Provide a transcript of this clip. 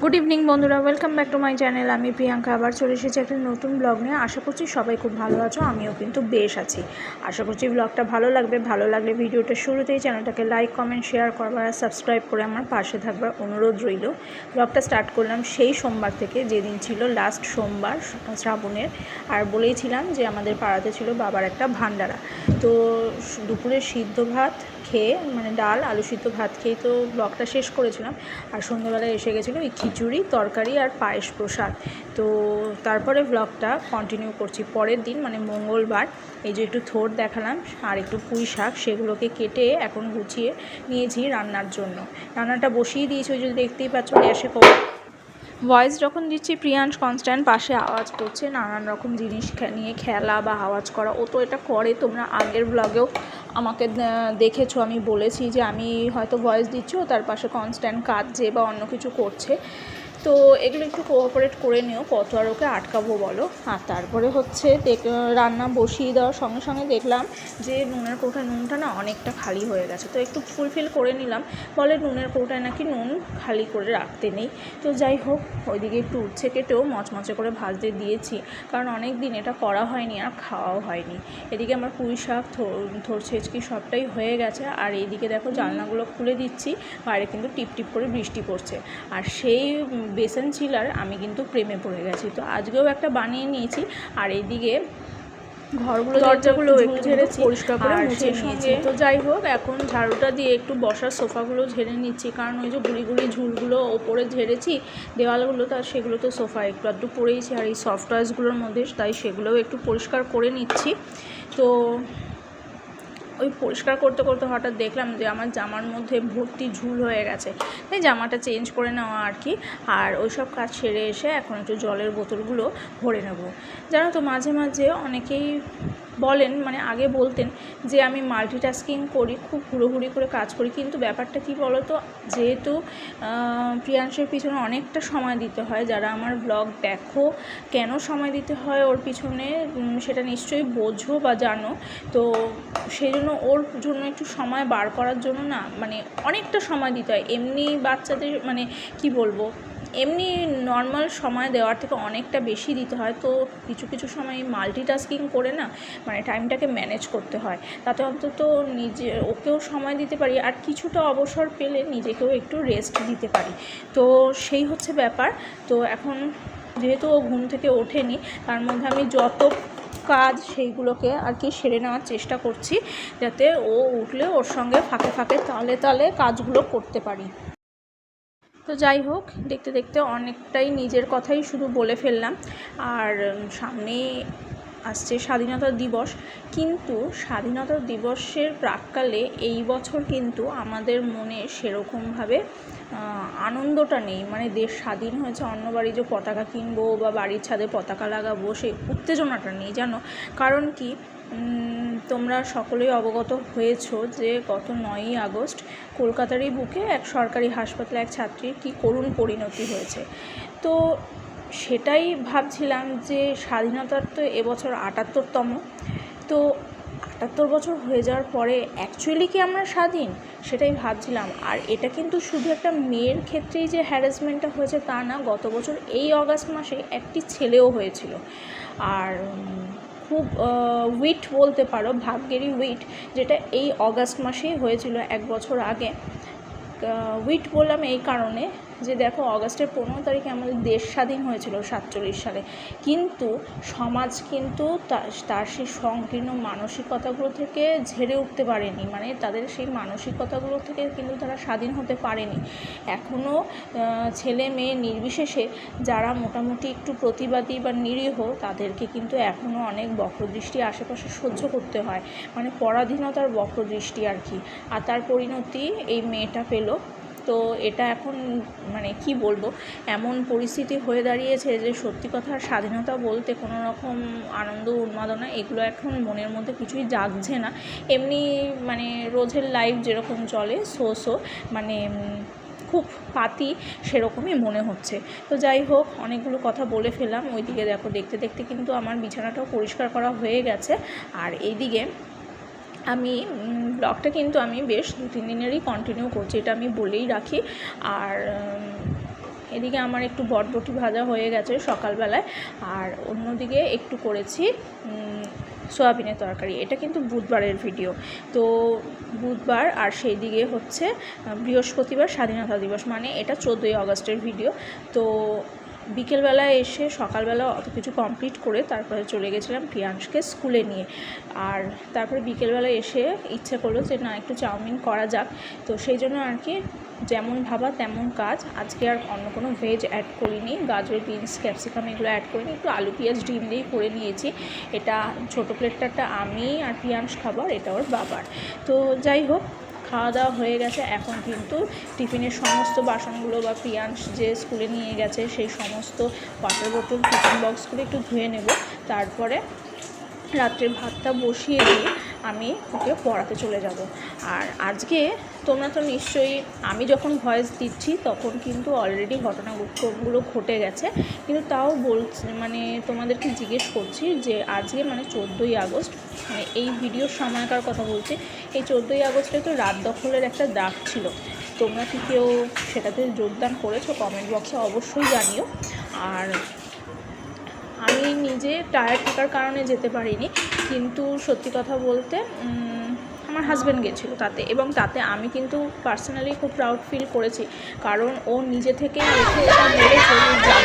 Good evening বন্ধুরা। Welcome back to my channel আমি প্রিয়াঙ্কা। আবার চলে এসেছি একটা নতুন ব্লগ নিয়ে। আশা করছি সবাই খুব ভালো আছো। আমিও কিন্তু বেশ আছি। আশা করছি ব্লগটা ভালো লাগবে। ভালো লাগলে ভিডিওটা শুরুতেই চ্যানেলটাকে লাইক কমেন্ট শেয়ার করবার আর সাবস্ক্রাইব করে আমার পাশে থাকবার অনুরোধ রইল। ব্লগটা স্টার্ট করলাম সেই সোমবার থেকে, যেদিন ছিল লাস্ট সোমবার শ্রাবণের। আর বলেইছিলাম যে আমাদের পাড়াতে ছিল বাবার একটা ভান্ডারা। তো দুপুরে সিদ্ধ ভাত খেয়ে মানে ডাল, আলু সিদ্ধ ভাত খেয়ে তো ব্লগটা শেষ করেছিলাম। আর সন্ধ্যেবেলায় এসে গেছিল ওই খিচুড়ি, তরকারি আর পায়েস প্রসাদ। তো তারপরে ব্লগটা কন্টিনিউ করছি। পরের দিন মানে মঙ্গলবার, এই যে একটু থোর দেখালাম আর একটু পুঁই শাক, সেগুলোকে কেটে এখন গুছিয়ে নিয়েছি রান্নার জন্য। রান্নাটা বসিয়ে দিয়েছি, ওই যে দেখতেই পাচ্ছ গ্যাসে ভয়েস যখন দিচ্ছি প্রিয়াংশ কনস্ট্যান্ট পাশে আওয়াজ করছে, নানান রকম জিনিস নিয়ে খেলা বা আওয়াজ করা। ও তো এটা করে, তোমরা আগের ব্লগেও আমাকে দেখেছ, আমি বলেছি যে আমি হয়তো ভয়েস দিচ্ছি, ও তার পাশে কনস্ট্যান্ট কাঁদছে বা অন্য কিছু করছে। তো এগুলো একটু কোঅপারেট করে নিও, কত আর ওকে আটকাবো বলো? আর তারপরে হচ্ছে রান্না বসিয়ে দেওয়ার সঙ্গে সঙ্গে দেখলাম যে নুনের কৌটায় নুনটা না অনেকটা খালি হয়ে গেছে। তো একটু ফুলফিল করে নিলাম। বলে নুনের কৌটায় নাকি নুন খালি করে রাখতে নেই। তো যাই হোক, ওইদিকে একটু উচ্ছে কেটেও মচমচে করে ভাজতে দিয়েছি। কারণ অনেক দিন এটা করা হয়নি আর খাওয়াও হয়নি। এদিকে আমার পুঁই শাক থোর ছেচকি সবটাই হয়ে গেছে। আর এইদিকে দেখো জানলাগুলো খুলে দিচ্ছি, বাইরে কিন্তু টিপ টিপ করে বৃষ্টি পড়ছে। আর সেই বেসন চিলার আমি কিন্তু প্রেমে পড়ে গেছি। তো আজকেও একটা বানিয়ে নিয়েছি আর এইদিকে ঘরগুলো দরজাগুলো একটু ঝেড়েছি পরিষ্কার করে মুছে নিয়েছি। তো যাই হোক এখন ঝাড়ুটা দিয়ে একটু বসার সোফাগুলো ঝেড়ে নিচ্ছি কারণ ওই যে গুলি ঝুলগুলো ওপরে ঝেড়েছি দেওয়ালগুলো তার সেগুলো তো সোফা একটু আধটু পড়েইছি আর এই সফট টয়েসগুলোর মধ্যে তাই সেগুলোও একটু পরিষ্কার করে নিচ্ছি। তো ওই পরিষ্কার করতে করতে হঠাৎ দেখলাম যে আমার জামার মধ্যে ভর্তি ঝুল হয়ে গেছে। তাই জামাটা চেঞ্জ করে নেওয়া আর কি। আর ওই সব কাজ সেরে এসে এখন একটু জলের বোতলগুলো ভরে নেব। জানো তো, মাঝে মাঝে অনেকেই বলেন মানে আগে বলতেন যে আমি মাল্টিটাস্কিং করি, খুব হুড়োহুড়ি করে কাজ করি। কিন্তু ব্যাপারটা কি বলো তো যেহেতু প্রিয়াংশের পিছনে অনেকটা সময় দিতে হয়, যারা আমার ব্লগ দেখো, কেন সময় দিতে হয় ওর পিছনে সেটা নিশ্চয়ই বোঝো বা জানো। তো সেই জন্য ওর জন্য একটু সময় বার করার জন্য না মানে অনেকটা সময় দিতে হয়। এমনি বাচ্চাদের মানে কি বলব? এমনি নর্মাল সময় দেওয়ার থেকে অনেকটা বেশি দিতে হয়। তো কিছু কিছু সময় মাল্টিটাস্কিং করে না মানে টাইমটাকে ম্যানেজ করতে হয়। তাতে অন্তত নিজে, ওকেও সময় দিতে পারি আর কিছুটা অবসর পেলে নিজেকেও একটু রেস্ট দিতে পারি। তো সেই হচ্ছে ব্যাপার। তো এখন যেহেতু ও ঘুম থেকে ওঠেনি, তার মধ্যে আমি যত কাজ সেইগুলোকে আর কি সেরে নেওয়ার চেষ্টা করছি, যাতে ও উঠলে ওর সঙ্গে ফাঁকে ফাঁকে তালে তালে কাজগুলো করতে পারি। তো যাই হোক দেখতে দেখতে অনেকটাই নিজের কথাই শুধু বলে ফেললাম। আর উম, সামনেই আসছে স্বাধীনতা দিবস। কিন্তু স্বাধীনতা দিবসের প্রাককালে এই বছর কিন্তু আমাদের মনে সেরকমভাবে আনন্দটা নেই। মানে দেশ স্বাধীন হয়েছে অন্য বাড়ি যে পতাকা কিনবো বা বাড়ির ছাদে পতাকা লাগাবো সেই উত্তেজনাটা নেই জানো? কারণ কি তোমরা সকলেই অবগত হয়েছো যে গত নয়ই আগস্ট কলকাতারই বুকে এক সরকারি হাসপাতালে এক ছাত্রীর কী করুণ পরিণতি হয়েছে। তো সেটাই ভাবছিলাম যে স্বাধীনতার তো এবছর আটাত্তরতম। তো আটাত্তর বছর হয়ে যাওয়ার পরে অ্যাকচুয়ালি কি আমরা স্বাধীন? সেটাই ভাবছিলাম। আর এটা কিন্তু শুধু একটা মেয়ের ক্ষেত্রেই যে হ্যারাসমেন্টটা হয়েছে তা না, গত বছর এই অগাস্ট মাসে একটি ছেলেও হয়েছিল। আর খুব উইট বলতে পারো, ভাগ্যেরই উইট যেটা এই অগাস্ট মাসেই হয়েছিল এক বছর আগে। উইট বললাম এই কারণে। যে দেখো, অগাস্টের পনেরো তারিখে আমাদের দেশ স্বাধীন হয়েছিল, সাতচল্লিশ সালে। কিন্তু সমাজ কিন্তু তার সেই সংকীর্ণ মানসিকতাগুলো থেকে ঝেড়ে উঠতে পারেনি। মানে তাদের সেই মানসিকতাগুলো থেকে কিন্তু তারা স্বাধীন হতে পারেনি। এখনও ছেলে মেয়ে নির্বিশেষে যারা মোটামুটি একটু প্রতিবাদী বা নিরীহ, তাদেরকে কিন্তু এখনও অনেক বক্রদৃষ্টি আশেপাশে সহ্য করতে হয়। মানে পরাধীনতার বক্রদৃষ্টি আর কি। আর তার পরিণতি এই মেয়েটা পেল। তো এটা এখন মানে কি বলব, এমন পরিস্থিতি হয়ে দাঁড়িয়েছে যে সত্যি কথা স্বাধীনতা বলতে কোনো রকম আনন্দ, উন্মাদনা এগুলো এখন মনের মধ্যে কিছুই জাগছে না। এমনি মানে রোজের লাইফ যেরকম চলে সো সো মানে খুব পাতি সেরকমই মনে হচ্ছে। তো যাই হোক, অনেকগুলো কথা বলে ফেলাম ওইদিকে দেখো, দেখতে দেখতে কিন্তু আমার বিছানাটাও পরিষ্কার করা হয়ে গেছে। আর এইদিকে আমি ব্লগটা কিন্তু আমি বেশ দু, তিন দিনেরই কন্টিনিউ করছি, এটা আমি বলেই রাখি। আর এদিকে আমার একটু বটবটি ভাজা হয়ে গেছে সকালবেলায়, আর অন্যদিকে একটু করেছি সয়াবিনের তরকারি। এটা কিন্তু বুধবারের ভিডিও তো বুধবার আর সেই দিকে হচ্ছে বৃহস্পতিবার স্বাধীনতা দিবস। মানে এটা চোদ্দোই আগস্টের ভিডিও তো বিকেলবেলায় এসে সকালবেলা অত কিছু কমপ্লিট করে তারপরে চলে গেছিলাম প্রিয়াংশকে স্কুলে নিয়ে। আর তারপরে বিকেলবেলা এসে ইচ্ছে করল যে, না, একটু চাউমিন করা যাক। তো সেই জন্য আর কি যেমন ভাবা তেমন কাজ। আজকে আর অন্য কোনো ভেজ অ্যাড করিনি। গাজর বিনস ক্যাপসিকাম এগুলো অ্যাড করিনি। একটু আলু, পেঁয়াজ, ডিম দিয়েই করে নিয়েছি। এটা ছোটো প্লেটটাটা আমি আর প্রিয়াংশ খাবার এটা ওর বাবার। তো যাই হোক খাওয়া দাওয়া হয়ে গেছে। এখন কিন্তু টিফিনের সমস্ত বাসনগুলো বা প্রিয়াংশ যে স্কুলে নিয়ে গেছে সেই সমস্ত ওয়াটার বোতল টিফিন বক্সগুলো একটু ধুয়ে নেব। তারপরে রাত্রের ভাতটা বসিয়ে দিয়ে আমি ওকে পড়াতে চলে যাব। আর আজকে তোমরা তো নিশ্চয়ই, আমি যখন ভয়েস দিচ্ছি তখন কিন্তু অলরেডি ঘটনাগুলো ঘটে গেছে। কিন্তু তাও বলছি মানে তোমাদেরকে জিজ্ঞেস করছি যে আজকে মানে চোদ্দোই আগস্ট মানে এই ভিডিওর সময়কার কথা বলছি, এই চোদ্দোই আগস্টে তো রাত দখলের একটা দাগ ছিল। তোমরা কি কেউ সেটাতে যোগদান করেছ? কমেন্ট বক্সে অবশ্যই জানিও। আর আমি নিজে টায়ার থাকার কারণে যেতে পারিনি। কিন্তু সত্যি কথা বলতে আমার হাজব্যান্ড গেছিল তাতে এবং তাতে আমি কিন্তু পার্সোনালি খুব প্রাউড ফিল করেছি। কারণ ও নিজে থেকে যাব।